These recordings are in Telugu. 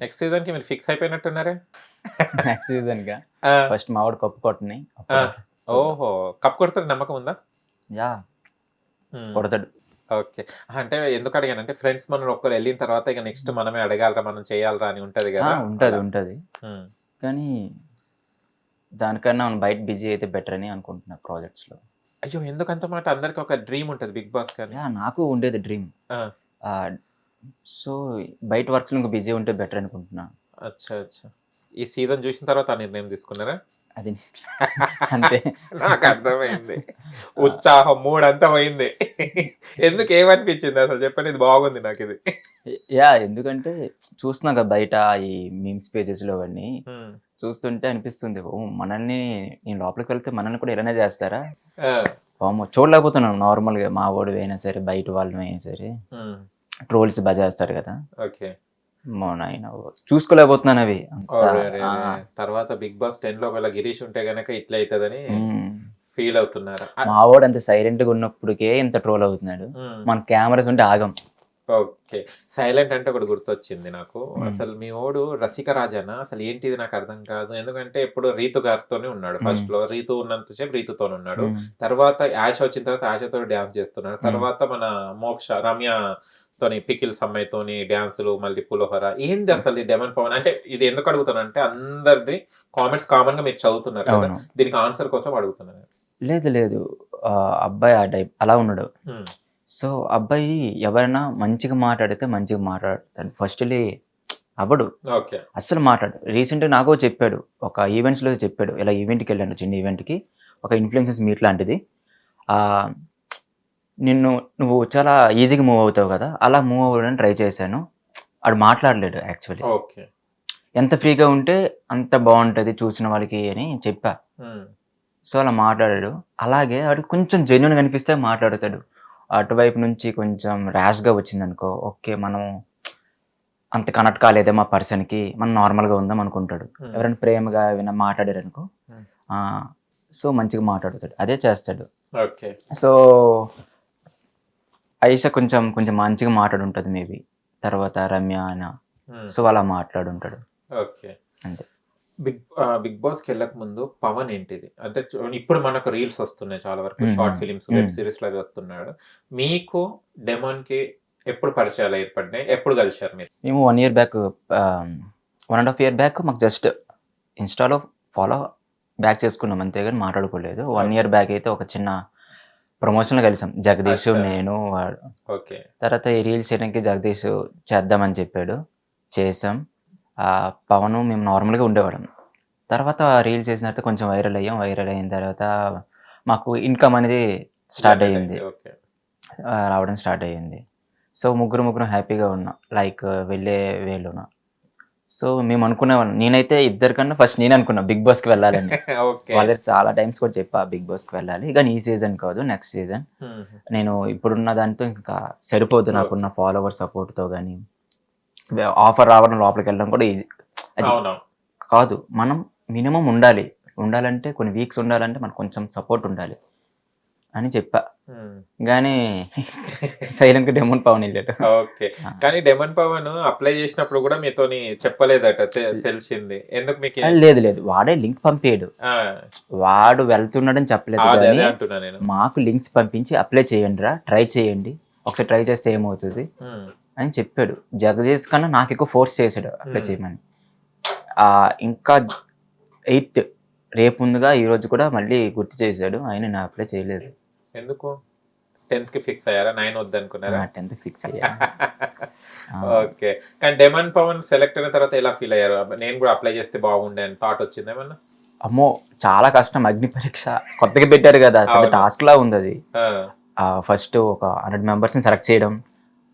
నెక్స్ట్ సీజన్కి మీరు ఫిక్స్ అయిపోయినట్టున్నారే? నెక్స్ట్ సీజన్గా ఫస్ట్ మా వాడు కప్పు కొట్టని. ఓహో. కప్ కొడతారు నమ్మకం ఉందా? యా. ఉమ్. కొడతాడు. ఓకే. అంటే ఎందుకు అడిగానంటే ఫ్రెండ్స్ మనం ఒక్కరు వెళ్ళిన తర్వాత ఇక నెక్స్ట్ మనమే అడగాలరా మనం చేయాలరా అని ఉంటది కదా. ఉంటది. ఉంటది. ఉమ్. కానీ దానికన్నా మనం బయట బిజీ అయితే బెటర్ అని అనుకుంటున్నా ప్రాజెక్ట్స్లో. అయ్యో ఎందుకంత మాట? అందరికి ఒక డ్రీమ్ ఉంటది బిగ్ బాస్ కానీ నాకు ఉండేది డ్రీమ్. సో బయట వర్క్స్లో ఇంకా బిజీ ఉంటే బెటర్ అనుకుంటున్నా. అచ్చా అచ్చా. ఈ సీజన్ చూసిన తర్వాత ఆ నిర్ణయం తీసుకున్నారా? అది అంతే. నాకు అర్థమైంది. ఉత్సాహం మూడ్ అంతా పోయింది ఎందుకు ఏమనిపించింది అసలు? చెప్పండి ఇది బాగుంది నాకు ఇది. యా ఎందుకంటే చూస్తున్నాం కదా బయట ఈ మీమ్స్ పేజెస్లో అవన్నీ. చూస్తుంటే అనిపిస్తుంది ఓ మనల్ని నేను లోపలికి వెళ్తే మనల్ని కూడా ఇలానే చేస్తారా? చూడలేకపోతున్నాం నార్మల్గా మా వాడు అయినా సరే బయట వాళ్ళు అయినా సరే. ట్రోల్స్ బాగా చేస్తారు కదా ఓకే చూసుకోలేకపోతున్నాను అవి. తర్వాత బిగ్ బాస్ టెన్లో ఒకవేళ గిరీష్ ఉంటే గనక ఇట్లా అవుతుందని. ఫీల్ అవుతున్నారు మా వాడు అంత సైలెంట్గా ఉన్నప్పటికే ఇంత ట్రోల్ అవుతున్నాడు. మన కెమెరాస్ ఉంటే ఆగం ఓకే సైలెంట్ అంటే ఒకటి గుర్తొచ్చింది నాకు. అసలు మీ ఓడు రసిక రాజానా అసలు ఏంటిది నాకు అర్థం కాదు ఎందుకంటే ఇప్పుడు రీతు గారితోనే ఉన్నాడు ఫస్ట్. లో రీతు ఉన్నంతసేపు రీతుతోనే ఉన్నాడు. తర్వాత యాష వచ్చిన తర్వాత యాషతో డ్యాన్స్ చేస్తున్నాడు. తర్వాత మన మోక్ష రమ్య తోని పికిల్స్ అమ్మాయితోని డ్యాన్సులు మళ్ళీ పులిహోర ఏంది అసలు డెమన్ పవన్? అంటే ఇది ఎందుకు అడుగుతానంటే అందరిది కామెంట్స్ కామన్గా మీరు చదువుతున్నారు కదా దీనికి ఆన్సర్ కోసం అడుగుతున్నాను లేదు లేదు. అబ్బాయి ఆ టైప్ అలా ఉన్నాడు. సో అబ్బాయి ఎవరైనా మంచిగా మాట్లాడితే మంచిగా మాట్లాడతాడు. ఫస్ట్లీ అవ్వడు. ఓకే. అస్సలు మాట్లాడు. రీసెంట్గా నాకు చెప్పాడు. ఒక ఈవెంట్స్లో చెప్పాడు. ఇలా ఈవెంట్కి వెళ్ళాను చిన్న ఈవెంట్కి. ఒక ఇన్ఫ్లుయెన్సెస్ మీట్ లాంటిది నిన్ను నువ్వు చాలా ఈజీగా మూవ్ అవుతావు కదా అలా మూవ్ అవ్వడానికి ట్రై చేశాను. ఆడు మాట్లాడలేడు యాక్చువల్లీ. ఓకే. ఎంత ఫ్రీగా ఉంటే అంత బాగుంటుంది చూసిన వాళ్ళకి అని చెప్పా. సో అలా మాట్లాడాడు. అలాగే వాడు కొంచెం జెన్యున్ కనిపిస్తే మాట్లాడతాడు. అటువైపు నుంచి కొంచెం ర్యాష్గా వచ్చింది అనుకో ఓకే మనం అంత కనెక్ట్ కాలేదే మా పర్సన్కి మనం నార్మల్గా ఉందాం అనుకుంటాడు. ఎవరైనా ప్రేమగా ఏమైనా మాట్లాడారు అనుకో. సో మంచిగా మాట్లాడుతాడు. అదే చేస్తాడు. సో ఐష కొంచెం కొంచెం మంచిగా మాట్లాడుంటుంది మేబీ. తర్వాత రమ్య అన. మ్మ్. సో అలా మాట్లాడుంటాడు. ఓకే. అంతే. బిగ్ బిగ్ బాస్కి వెళ్ళక ముందు పవన్ ఏంటిది? అంటే ఇప్పుడు మనకు రీల్స్ వస్తున్నాయి చాలా వరకు. మ్మ్. షార్ట్ ఫిలిమ్స్ వెబ్ మ్మ్. సిరీస్ అవి వస్తున్నాడు. మీకు డెమోన్కి ఎప్పుడు పరిచయాలు ఏర్పడినాయి? ఎప్పుడు కలిశారు మీరు? మేము one year back one and half year back మాకు జస్ట్ ఇన్స్టాలో ఫాలో బ్యాక్ చేసుకున్నాం. అంతే కానీ మాట్లాడుకోలేదు. వన్. ఇయర్ బ్యాక్ అయితే ఒక చిన్న ప్రమోషన్లో కలిసాం. జగదీష్. నేను వాడు. ఓకే. తర్వాత ఈ రీల్స్ చేయడానికి జగదీష్ చేద్దామని చెప్పాడు. చేసాం. ఆ, పవన్ మేము నార్మల్గా ఉండేవాళ్ళం. తర్వాత రీల్స్ చేసిన తర్వాత కొంచెం వైరల్ అయ్యాం. వైరల్ అయిన తర్వాత మాకు ఇన్కమ్ అనేది స్టార్ట్ అయ్యింది. రావడం స్టార్ట్ అయ్యింది. సో ముగ్గురు ముగ్గురు హ్యాపీగా ఉన్నాం. లైక్ వెళ్ళే వేలున. సో మేము అనుకునేవాళ్ళం నేనైతే ఇద్దరికన్నా ఫస్ట్ నేను అనుకున్నా బిగ్ బాస్కి వెళ్ళాలని. ఓకే. వాళ్ళకి చాలా టైమ్స్ కూడా చెప్పా బిగ్ బాస్కి వెళ్ళాలి. కానీ ఈ సీజన్ కాదు నెక్స్ట్ సీజన్. నేను ఇప్పుడున్న దాంతో ఇంకా సరిపోదు నాకున్న ఫాలోవర్ సపోర్ట్తో కానీ ఆఫర్ రావడం లోపలికి వెళ్ళడం కూడా ఈజీ అది కాదు మనం మినిమం ఉండాలి. ఉండాలంటే కొన్ని వీక్స్ ఉండాలంటే మనకు కొంచెం సపోర్ట్ ఉండాలి అని చెప్పా. కానీ సైలెంట్గా డెమోన్ పవన్ వెళ్ళాడు. ఓకే. కానీ డెమన్ పవన్ అప్లై చేసినప్పుడు కూడా మీతోని చెప్పలేదట తెలిసింది. ఎందుకు మీకు? లేదు లేదు. వాడే లింక్ పంపాడు. వాడు వెళ్తున్నాడని చెప్పలేదు మాకు లింక్స్ పంపించి అప్లై చేయండి రా ట్రై చేయండి. ఒకసారి ట్రై చేస్తే ఏమవుతుంది. అని చెప్పాడు. జగదీష్ కన్నా నాకు ఎక్కువ ఫోర్స్ చేశాడు అప్లై. చేయమని. ఆ, ఇంకా ఎయిత్ రేపు ముందుగా ఈ రోజు కూడా మళ్ళీ గుర్తు చేశాడు. ఆయన నా అప్లై చేయలేదు. ఎందుకు? టెన్త్కి ఫిక్స్ అయ్యారా? నైన్ వద్దనుకున్నారా? టెన్త్ ఫిక్స్ అయ్యా. ఓకే. కానీ డెమన్ పవన్ సెలెక్ట్ అయిన తర్వాత ఎలా ఫీల్ అయ్యారు? నేను కూడా అప్లై చేస్తే బాగుండే అని థాట్ వచ్చింది ఏమన్నా? అమ్మో చాలా కష్టం అగ్ని పరీక్ష. కొత్తగా పెట్టారు కదా. టాస్క్ లా ఉంది అది ఫస్ట్ ఒక హండ్రెడ్ మెంబర్స్ని సెలెక్ట్ చేయడం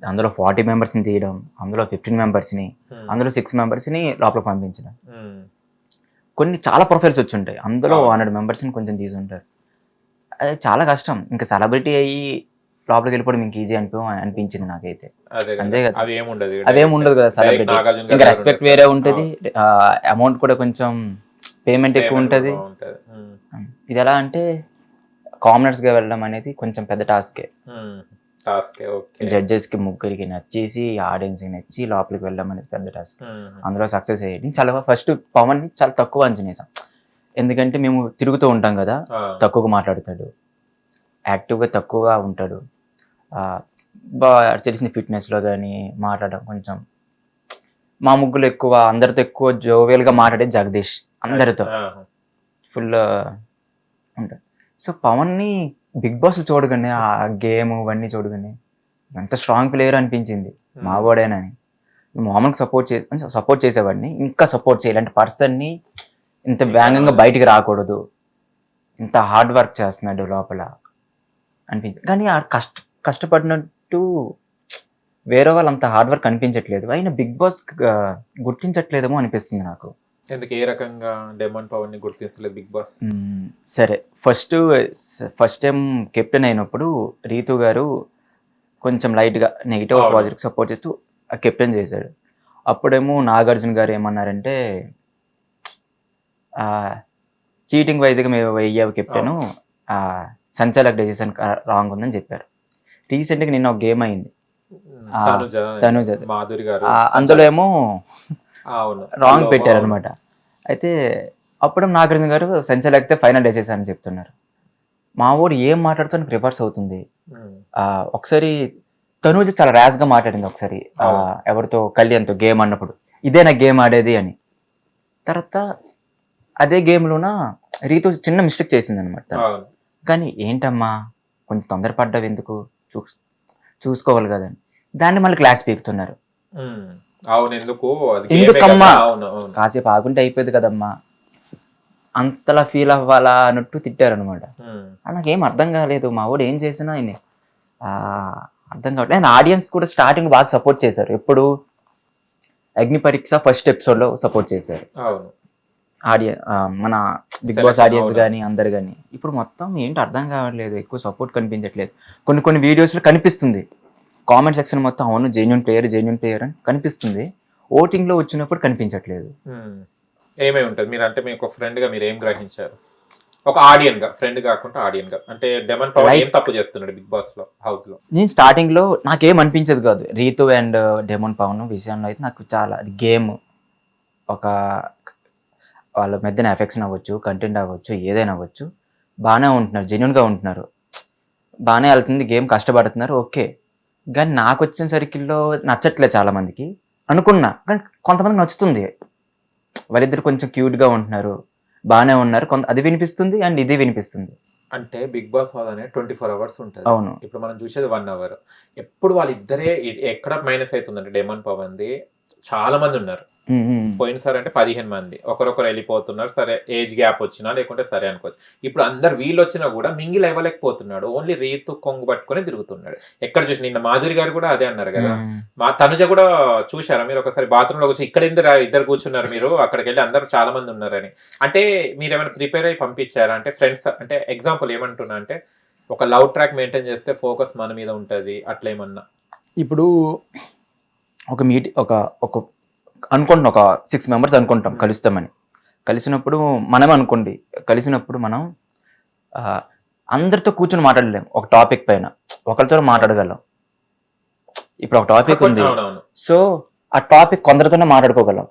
అందులో ఫార్టీ మెంబర్స్ని తీయడం అందులో ఫిఫ్టీన్ మెంబర్స్ని ఉమ్, అందులో సిక్స్ మెంబర్స్ని లోపల పంపించడం. కొన్ని చాలా ప్రొఫైల్స్ వచ్చి ఉంటాయి. అందులో. హండ్రెడ్ మెంబర్స్ని కొంచెం తీసుంటారు చాలా కష్టం. ఇంకా సెలబ్రిటీ అయ్యి లోపలికి వెళ్ళిపోవడం ఇంక ఈజీ అనిపి అనిపించింది నాకైతే. అంతే కదా. అదేం ఉండదు కదా సెలబ్రిటీ. ఇంకా రెస్పెక్ట్. వేరే ఉంటుంది. అమౌంట్ కూడా కొంచెం పేమెంట్ ఎక్కువ ఉంటుంది. ఇది ఎలా అంటే కామనర్స్గా వెళ్ళడం అనేది కొంచెం పెద్ద టాస్కే. జడ్జెస్కి ముగ్గురికి నచ్చేసి ఆడియన్స్కి నచ్చి లోపలికి వెళ్ళడం అనేది పెద్ద టాస్క్. అందులో సక్సెస్ అయ్యేది. చాలా ఫస్ట్ పవన్ చాలా తక్కువ అంచనా వేసాం. ఎందుకంటే మేము తిరుగుతూ ఉంటాం కదా తక్కువగా మాట్లాడతాడు. యాక్టివ్గా తక్కువగా ఉంటాడు. తెలిసిన ఫిట్నెస్లో కానీ మాట్లాడడం కొంచెం మా ముగ్గులు ఎక్కువ అందరితో ఎక్కువ జోవియల్గా మాట్లాడే జగదీష్ అందరితో. ఫుల్ ఉంటాడు. సో పవన్ని బిగ్ బాస్ చూడగానే ఆ గేమ్ ఇవన్నీ చూడగానే ఎంత స్ట్రాంగ్ ప్లేయర్ అనిపించింది. మావాడేనని మామూలుగా సపోర్ట్ చేసి సపోర్ట్ చేసేవాడిని ఇంకా సపోర్ట్ చేయాలి. అంటే పర్సన్ని ఇంత వేగంగా బయటికి రాకూడదు. ఇంత హార్డ్ వర్క్ చేస్తున్నాడు లోపల అనిపించింది కానీ ఆ కష్ట కష్టపడినట్టు వేరే వాళ్ళు అంత హార్డ్ వర్క్ అనిపించట్లేదు. అయినా బిగ్ బాస్ గుర్తించట్లేదేమో అనిపిస్తుంది నాకు. ఎందుకు ఏ రకంగా డెమన్ పవర్ని గుర్తించలేదు బిగ్ బాస్. సరే ఫస్ట్ ఫస్ట్ టైం కెప్టెన్ అయినప్పుడు రీతు గారు కొంచెం లైట్గా నెగిటివ్. ప్రాజెక్ట్ సపోర్ట్ చేస్తూ కెప్టెన్ చేశాడు. అప్పుడేమో నాగార్జున గారు ఏమన్నారంటే చీటింగ్ వైజ్గా మేము వెయ్యావు కెప్టెన్ సంచాలక్ డెసిషన్ రాంగ్ ఉందని చెప్పారు. రీసెంట్గా నిన్న ఒక గేమ్ అయింది. తనుజ. మాధురి గారు అందులో ఏమో రాంగ్. పెట్టారు అనమాట అయితే అప్పుడు నాగార్జున గారు సంచలకితే ఫైనల్ డెసిషన్ అని చెప్తున్నారు. మా ఊరు ఏం మాట్లాడుతూ రివర్స్ అవుతుంది. ఒకసారి తనూజ చాలా ర్యాష్గా మాట్లాడింది ఒకసారి. ఎవరితో కళ్యాణ్తో గేమ్ అన్నప్పుడు ఇదే నా గేమ్ ఆడేది అని. తర్వాత అదే గేమ్లోన రీతు చిన్న మిస్టేక్ చేసింది అనమాట కానీ ఏంటమ్మా? కొంచెం తొందరపడ్డావు ఎందుకు? చూ చూసుకోవాలి కదని దాన్ని మళ్ళీ క్లాస్ పీకుతున్నారు. అవును ఎందుకు? ఎందుకమ్మా? కదా. కాసేపు ఆగుంటే అయిపోయేది కదమ్మా. అంతలా ఫీల్ అవ్వాలా అన్నట్టు తిట్టారనమాట ఉమ్. నాకేం అర్థం కాలేదు. మా వాడు ఏం చేసినా ఆయన అర్థం కావట్లేదు ఆయన ఆడియన్స్ కూడా స్టార్టింగ్ బాగా సపోర్ట్ చేశారు. ఎప్పుడు అగ్ని పరీక్ష ఫస్ట్ ఎపిసోడ్లో సపోర్ట్ చేశారు. ఆడియన్ మన బిగ్ బాస్ ఆడియన్స్. కానీ అందరు కానీ ఇప్పుడు మొత్తం ఏంటి అర్థం కావట్లేదు ఎక్కువ సపోర్ట్ కనిపించట్లేదు. కొన్ని కొన్ని videos లో కనిపిస్తుంది. కామెంట్ సెక్షన్ మొత్తం అవును జెన్యున్ ప్లేయర్ జెన్యున్ ప్లేయర్ అని కనిపిస్తుంది. ఓటింగ్లో వచ్చినప్పుడు కనిపించట్లేదు. ఏమై ఉంటుంది? మీరు అంటే మీకు ఫ్రెండ్గా మీరు ఏం గ్రహించారు? ఒక ఆడియన్గా ఫ్రెండ్ కాకుండా ఆడియన్గా. అంటే డెమన్ పవర్ ఏం తప్పు చేస్తున్నాడు బిగ్ బాస్లో హౌస్లో? నేను స్టార్టింగ్లో నాకేం అనిపించదు కాదు. రీతు అండ్ డెమోన్ పవన్ విషయంలో అయితే నాకు చాలా అది గేమ్ ఒక వాళ్ళ మధ్యన ఎఫెక్షన్ అవ్వచ్చు కంటెంట్ అవ్వచ్చు ఏదైనా అవ్వచ్చు బాగానే ఉంటున్నారు జెన్యున్గా ఉంటున్నారు. బాగానే వెళ్తుంది గేమ్ కష్టపడుతున్నారు ఓకే కానీ నాకు వచ్చిన సర్కిల్లో నచ్చట్లేదు చాలా మందికి అనుకున్నా కానీ కొంతమందికి నచ్చుతుంది. వాళ్ళిద్దరు కొంచెం క్యూట్గా ఉంటున్నారు బాగానే ఉన్నారు కొంత అది వినిపిస్తుంది అండ్ ఇది వినిపిస్తుంది. అంటే బిగ్ బాస్ హౌస్ అనేది ట్వంటీ ఫోర్ అవర్స్ ఉంటుంది. అవును. ఇప్పుడు మనం చూసేది వన్ అవర్ ఎప్పుడు వాళ్ళిద్దరే ఎక్కడ మైనస్ అవుతుందంటే డెమన్ పవన్ది చాలా మంది ఉన్నారు. పోయినసారి అంటే పదిహేను మంది. ఒకరొకరు వెళ్ళిపోతున్నారు సరే ఏజ్ గ్యాప్ వచ్చినా లేకుంటే సరే అనుకోవచ్చు. ఇప్పుడు అందరు వీళ్ళు వచ్చినా కూడా మింగిల్ అవ్వలేకపోతున్నాడు ఓన్లీ రీతు కొంగు పట్టుకొని తిరుగుతున్నాడు. ఎక్కడ చూసి నిన్న మాధురి గారు కూడా అదే అన్నారు కదా. మా తనుజ కూడా చూశారా? మీరు ఒకసారి బాత్రూమ్లో కూర్చొని ఇక్కడ ఇద్దరు ఇద్దరు కూర్చున్నారు మీరు? అక్కడికి వెళ్ళి అందరూ చాలా మంది ఉన్నారని. అంటే మీరు ఏమైనా ప్రిపేర్ అయ్యి పంపించారా? అంటే ఫ్రెండ్స్ అంటే ఎగ్జాంపుల్ ఏమంటున్నా అంటే ఒక లవ్ ట్రాక్ మెయింటైన్ చేస్తే ఫోకస్ మన మీద ఉంటది అట్లా ఏమన్నా? ఇప్పుడు ఒక మీటి ఒక ఒక అనుకుంటాం ఒక సిక్స్ మెంబర్స్ అనుకుంటాం కలుస్తామని. కలిసినప్పుడు మనమే అనుకోండి కలిసినప్పుడు మనం అందరితో కూర్చొని మాట్లాడలేం ఒక టాపిక్ పైన. ఒకరితో మాట్లాడగలం. ఇప్పుడు ఒక టాపిక్ ఉంది. సో ఆ టాపిక్ కొందరితోనే మాట్లాడుకోగలం.